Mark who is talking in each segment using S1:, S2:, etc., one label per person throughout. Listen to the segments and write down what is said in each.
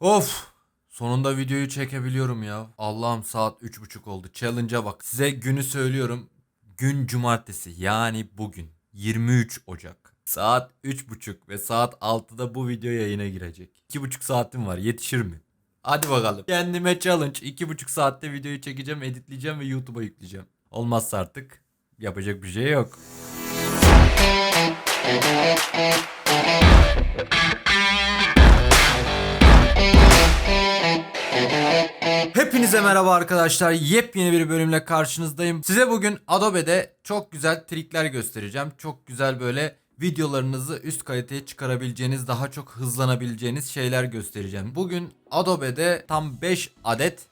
S1: Of! Sonunda videoyu çekebiliyorum ya. Allah'ım saat 3.30 oldu. Challenge'a bak. Size günü söylüyorum. Gün cumartesi yani bugün 23 Ocak. Saat 3.30 ve saat 6'da bu video yayına girecek. 2.5 saatim var yetişir mi? Hadi bakalım. Kendime challenge. 2.5 saatte videoyu çekeceğim, editleyeceğim ve YouTube'a yükleyeceğim. Olmazsa artık yapacak bir şey yok. Hepinize merhaba arkadaşlar. Yepyeni bir bölümle karşınızdayım. Size bugün Adobe'de çok güzel trikler göstereceğim. Çok güzel böyle videolarınızı üst kaliteye çıkarabileceğiniz, daha çok hızlanabileceğiniz şeyler göstereceğim. Bugün Adobe'de tam 5 adet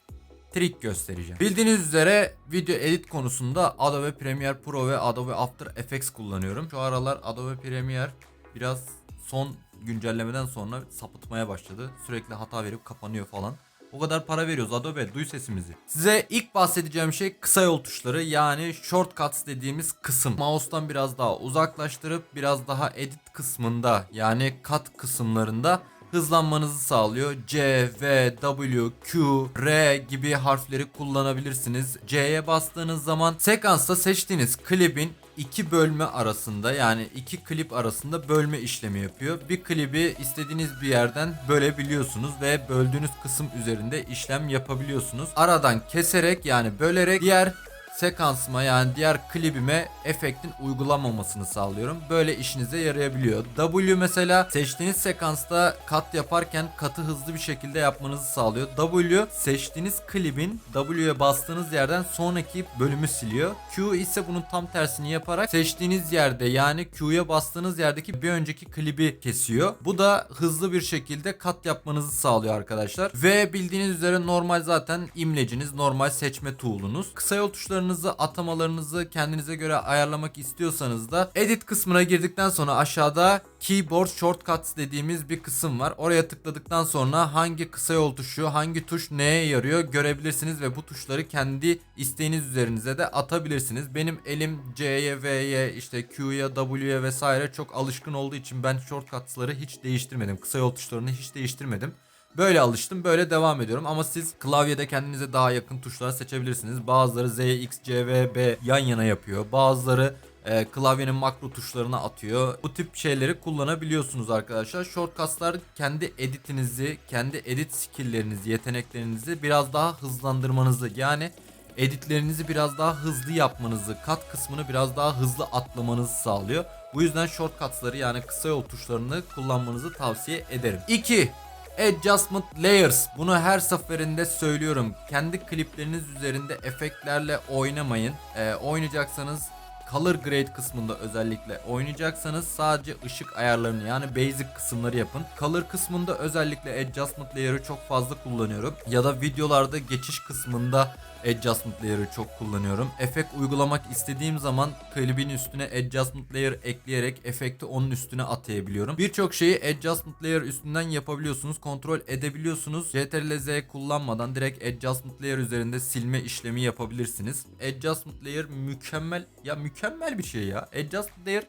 S1: trik göstereceğim. Bildiğiniz üzere video edit konusunda Adobe Premiere Pro ve Adobe After Effects kullanıyorum. Şu aralar Adobe Premiere biraz son güncellemeden sonra sapıtmaya başladı. Sürekli hata verip kapanıyor falan. O kadar para veriyoruz Adobe duy sesimizi. Size ilk bahsedeceğim şey kısa yol tuşları yani shortcuts dediğimiz kısım. Mouse'tan biraz daha uzaklaştırıp biraz daha edit kısmında yani cut kısımlarında hızlanmanızı sağlıyor. C, V, W, Q, R gibi harfleri kullanabilirsiniz. C'ye bastığınız zaman sekansta seçtiğiniz klibin iki bölme arasında yani iki klip arasında bölme işlemi yapıyor. Bir klibi istediğiniz bir yerden bölebiliyorsunuz ve böldüğünüz kısım üzerinde işlem yapabiliyorsunuz. Aradan keserek yani bölerek diğer sekansıma yani diğer klibime efektin uygulanmamasını sağlıyorum. Böyle işinize yarayabiliyor. W mesela seçtiğiniz sekansta kat yaparken katı hızlı bir şekilde yapmanızı sağlıyor. W seçtiğiniz klibin W'ye bastığınız yerden sonraki bölümü siliyor. Q ise bunun tam tersini yaparak seçtiğiniz yerde yani Q'ya bastığınız yerdeki bir önceki klibi kesiyor. Bu da hızlı bir şekilde kat yapmanızı sağlıyor arkadaşlar. Ve bildiğiniz üzere normal zaten imleciniz, normal seçme tool'unuz. Kısa yol tuşlarınızı, atamalarınızı kendinize göre ayarlamak istiyorsanız da edit kısmına girdikten sonra aşağıda keyboard shortcuts dediğimiz bir kısım var. Oraya tıkladıktan sonra hangi kısa yol tuşu, hangi tuş neye yarıyor görebilirsiniz ve bu tuşları kendi isteğiniz üzerinize de atabilirsiniz. Benim elim C'ye, V'ye, işte Q'ya, W'ye vesaire çok alışkın olduğu için ben shortcuts'ları hiç değiştirmedim. Kısa yol tuşlarını hiç değiştirmedim. Böyle alıştım, böyle devam ediyorum ama siz klavyede kendinize daha yakın tuşlar seçebilirsiniz. Bazıları Z, X, C, V, B yan yana yapıyor. Bazıları e, klavyenin makro tuşlarına atıyor. Bu tip şeyleri kullanabiliyorsunuz arkadaşlar. Shortcuts'lar kendi editinizi, kendi edit skill'lerinizi, yeteneklerinizi biraz daha hızlandırmanızı yani editlerinizi biraz daha hızlı yapmanızı, kat kısmını biraz daha hızlı atlamanızı sağlıyor. Bu yüzden shortcuts'ları yani kısa yol tuşlarını kullanmanızı tavsiye ederim. 2. Adjustment Layers. Bunu her seferinde söylüyorum. Kendi klipleriniz üzerinde efektlerle oynamayın. Ee, oynayacaksanız Color Grade kısmında özellikle oynayacaksanız sadece ışık ayarlarını yani basic kısımları yapın. Color kısmında özellikle Adjustment Layer'ı çok fazla kullanıyorum. Ya da videolarda geçiş kısmında Adjustment Layer'ı çok kullanıyorum. Efekt uygulamak istediğim zaman klibin üstüne Adjustment Layer ekleyerek efekti onun üstüne atayabiliyorum. Birçok şeyi Adjustment Layer üstünden yapabiliyorsunuz. Kontrol edebiliyorsunuz. Ctrl Z kullanmadan direkt Adjustment Layer üzerinde silme işlemi yapabilirsiniz. Adjustment Layer mükemmel ya mükemmel bir şey ya. Adjustment Layer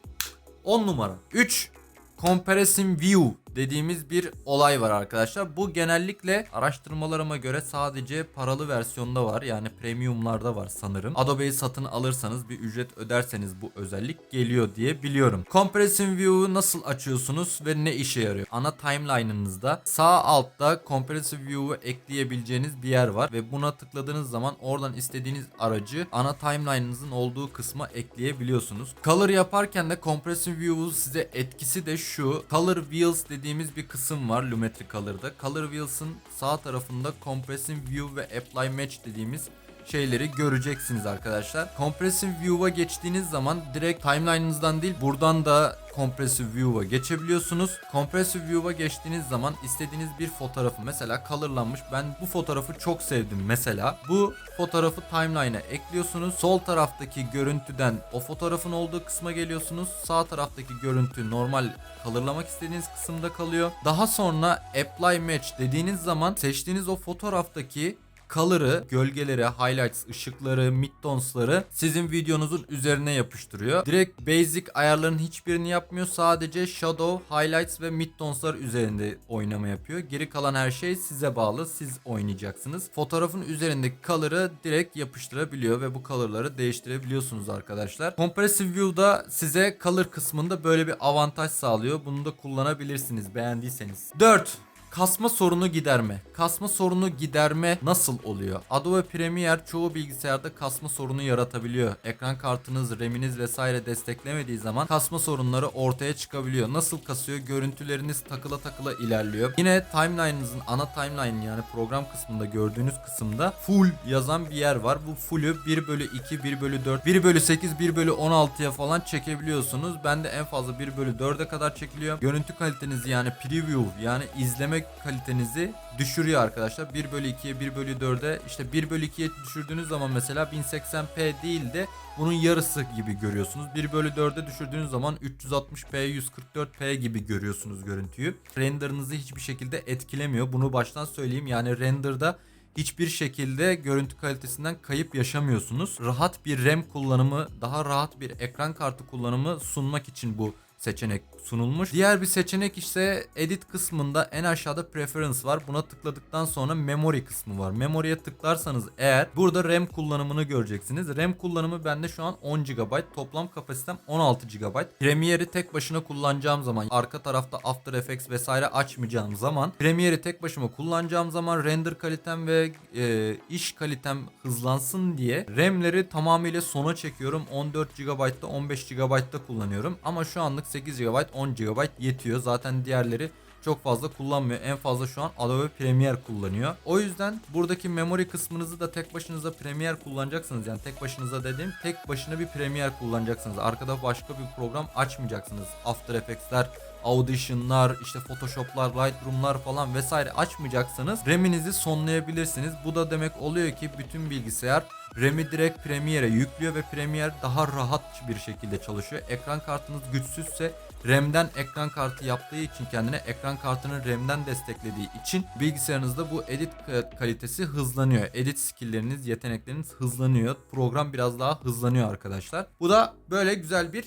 S1: 10 numara. 3 Comparison View dediğimiz bir olay var arkadaşlar. Bu genellikle araştırmalarıma göre sadece paralı versiyonda var. Yani premiumlarda var sanırım. Adobe'yi satın alırsanız bir ücret öderseniz bu özellik geliyor diye biliyorum. Comparison View'u nasıl açıyorsunuz ve ne işe yarıyor? Ana timeline'ınızda sağ altta Comparison View'u ekleyebileceğiniz bir yer var ve buna tıkladığınız zaman oradan istediğiniz aracı ana timeline'ınızın olduğu kısma ekleyebiliyorsunuz. Color yaparken de Comparison View'u size etkisi de şu. Color Wheels dediğimiz bir kısım var Lumetri Color'da. Color Wheels'ın sağ tarafında Comparison View ve Apply Match dediğimiz şeyleri göreceksiniz arkadaşlar. Comparison View'a geçtiğiniz zaman direkt timeline'ınızdan değil buradan da Compressive View'a geçebiliyorsunuz. Compressive View'a geçtiğiniz zaman istediğiniz bir fotoğrafı mesela colorlanmış. Ben bu fotoğrafı çok sevdim mesela. Bu fotoğrafı timeline'a ekliyorsunuz. Sol taraftaki görüntüden o fotoğrafın olduğu kısma geliyorsunuz. Sağ taraftaki görüntü normal colorlamak istediğiniz kısımda kalıyor. Daha sonra Apply Match dediğiniz zaman seçtiğiniz o fotoğraftaki color'ı, gölgeleri, highlights, ışıkları, midtones'ları sizin videonuzun üzerine yapıştırıyor. Direkt basic ayarların hiçbirini yapmıyor. Sadece shadow, highlights ve midtones'lar üzerinde oynama yapıyor. Geri kalan her şey size bağlı. Siz oynayacaksınız. Fotoğrafın üzerindeki color'ı direkt yapıştırabiliyor ve bu color'ları değiştirebiliyorsunuz arkadaşlar. Compressive View'da size color kısmında böyle bir avantaj sağlıyor. Bunu da kullanabilirsiniz beğendiyseniz. 4. Kasma sorunu giderme. Kasma sorunu giderme nasıl oluyor? Adobe Premiere çoğu bilgisayarda kasma sorunu yaratabiliyor. Ekran kartınız, RAM'iniz vesaire desteklemediği zaman kasma sorunları ortaya çıkabiliyor. Nasıl kasıyor? Görüntüleriniz takıla takıla ilerliyor. Yine timeline'ınızın ana timeline yani program kısmında gördüğünüz kısımda full yazan bir yer var. Bu full'ü 1 bölü 2, 1 bölü 4, 1 bölü 8, 1 bölü 16'ya falan çekebiliyorsunuz. Ben de en fazla 1 bölü 4'e kadar çekiliyor. Görüntü kalitenizi yani preview yani izleme kalitenizi düşürüyor arkadaşlar. 1 bölü 2'ye 1 bölü 4'e işte 1 bölü 2'ye düşürdüğünüz zaman mesela 1080p değil de bunun yarısı gibi görüyorsunuz. 1 bölü 4'e düşürdüğünüz zaman 360p 144p gibi görüyorsunuz görüntüyü. Renderınızı hiçbir şekilde etkilemiyor. Bunu baştan söyleyeyim. Yani renderda hiçbir şekilde görüntü kalitesinden kayıp yaşamıyorsunuz. Rahat bir RAM kullanımı, daha rahat bir ekran kartı kullanımı sunmak için bu seçenek sunulmuş. Diğer bir seçenek ise edit kısmında en aşağıda preference var. Buna tıkladıktan sonra memory kısmı var. Memory'e tıklarsanız eğer burada RAM kullanımını göreceksiniz. RAM kullanımı bende şu an 10 GB. Toplam kapasitem 16 GB. Premiere'i tek başına kullanacağım zaman arka tarafta After Effects vesaire açmayacağım zaman Premiere'i tek başıma kullanacağım zaman render kalitem ve e, iş kalitem hızlansın diye RAM'leri tamamıyla sona çekiyorum. 14 GB'da 15 GB'da kullanıyorum. Ama şu anlık 8 GB 10 GB yetiyor. Zaten diğerleri çok fazla kullanmıyor. En fazla şu an Adobe Premiere kullanıyor. O yüzden buradaki memory kısmınızı da tek başınıza Premiere kullanacaksınız. Yani tek başınıza dediğim tek başına bir Premiere kullanacaksınız. Arkada başka bir program açmayacaksınız. After Effects'ler, Audition'lar, işte Photoshop'lar, Lightroom'lar falan vesaire açmayacaksanız RAM'inizi sonlayabilirsiniz. Bu da demek oluyor ki bütün bilgisayar RAM'i direkt Premiere'e yüklüyor ve Premiere daha rahat bir şekilde çalışıyor. Ekran kartınız güçsüzse RAM'den ekran kartı yaptığı için kendine ekran kartının RAM'den desteklediği için bilgisayarınızda bu edit kalitesi hızlanıyor. Edit skill'leriniz, yetenekleriniz hızlanıyor. Program biraz daha hızlanıyor arkadaşlar. Bu da böyle güzel bir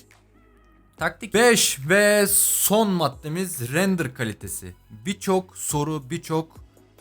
S1: Taktik 5 ve son maddemiz render kalitesi. Birçok soru, birçok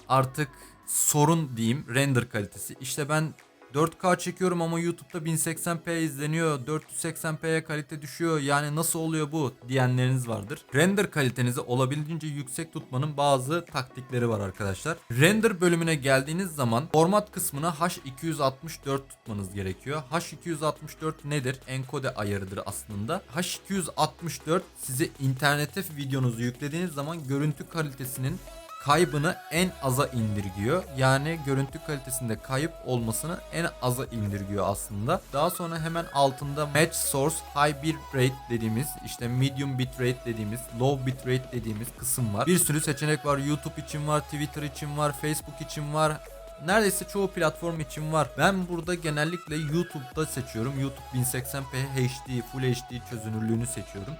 S1: artık sorun diyeyim render kalitesi. İşte ben 4K çekiyorum ama YouTube'da 1080p izleniyor. 480p'ye kalite düşüyor. Yani nasıl oluyor bu diyenleriniz vardır. Render kalitenizi olabildiğince yüksek tutmanın bazı taktikleri var arkadaşlar. Render bölümüne geldiğiniz zaman format kısmına H264 tutmanız gerekiyor. H264 nedir? Encode ayarıdır aslında. H264 size internete videonuzu yüklediğiniz zaman görüntü kalitesinin kaybını en aza indirgiyor. Yani görüntü kalitesinde kayıp olmasını en aza indirgiyor aslında. Daha sonra hemen altında match source high bitrate dediğimiz işte medium bitrate dediğimiz low bitrate dediğimiz kısım var. Bir sürü seçenek var. YouTube için var, Twitter için var, Facebook için var neredeyse çoğu platform için var. Ben burada genellikle YouTube'da seçiyorum. YouTube 1080p HD, Full HD çözünürlüğünü seçiyorum.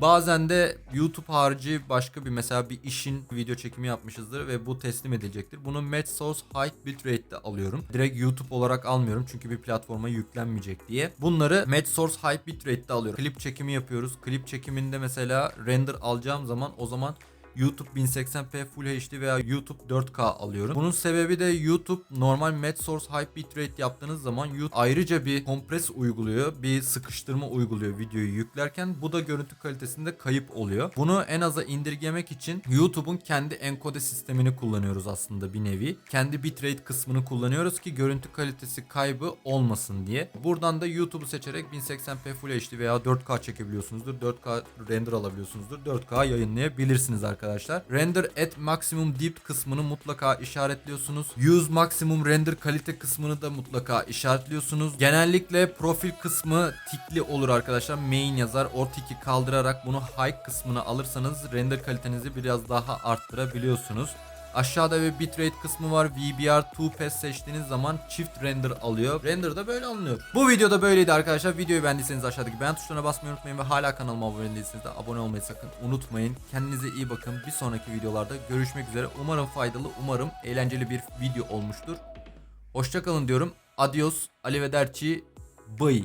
S1: Bazen de YouTube harici başka bir mesela bir işin video çekimi yapmışızdır ve bu teslim edilecektir. Bunu Match Source High Bitrate'de alıyorum. Direkt YouTube olarak almıyorum çünkü bir platforma yüklenmeyecek diye. Bunları Match Source High Bitrate'de alıyorum. Klip çekimi yapıyoruz. Klip çekiminde mesela render alacağım zaman o zaman YouTube 1080p Full HD veya YouTube 4K alıyorum. Bunun sebebi de YouTube normal Match Source High Bitrate yaptığınız zaman YouTube ayrıca bir kompres uyguluyor. Bir sıkıştırma uyguluyor videoyu yüklerken. Bu da görüntü kalitesinde kayıp oluyor. Bunu en aza indirgemek için YouTube'un kendi enkode sistemini kullanıyoruz aslında bir nevi. Kendi bitrate kısmını kullanıyoruz ki görüntü kalitesi kaybı olmasın diye. Buradan da YouTube'u seçerek 1080p Full HD veya 4K çekebiliyorsunuzdur. 4K render alabiliyorsunuzdur. 4K yayınlayabilirsiniz arkadaşlar arkadaşlar. Render at maximum deep kısmını mutlaka işaretliyorsunuz. Use maximum render kalite kısmını da mutlaka işaretliyorsunuz. Genellikle profil kısmı tikli olur arkadaşlar. Main yazar. O tiki kaldırarak bunu high kısmına alırsanız render kalitenizi biraz daha arttırabiliyorsunuz. Aşağıda bir bitrate kısmı var. VBR 2 pass seçtiğiniz zaman çift render alıyor. Render da böyle alınıyor. Bu videoda böyleydi arkadaşlar. Videoyu beğendiyseniz aşağıdaki beğen tuşlarına basmayı unutmayın ve hala kanalıma abone değilseniz de abone olmayı sakın unutmayın. Kendinize iyi bakın. Bir sonraki videolarda görüşmek üzere. Umarım faydalı, umarım eğlenceli bir video olmuştur. Hoşçakalın diyorum. Adios. Arrivederci. Bye.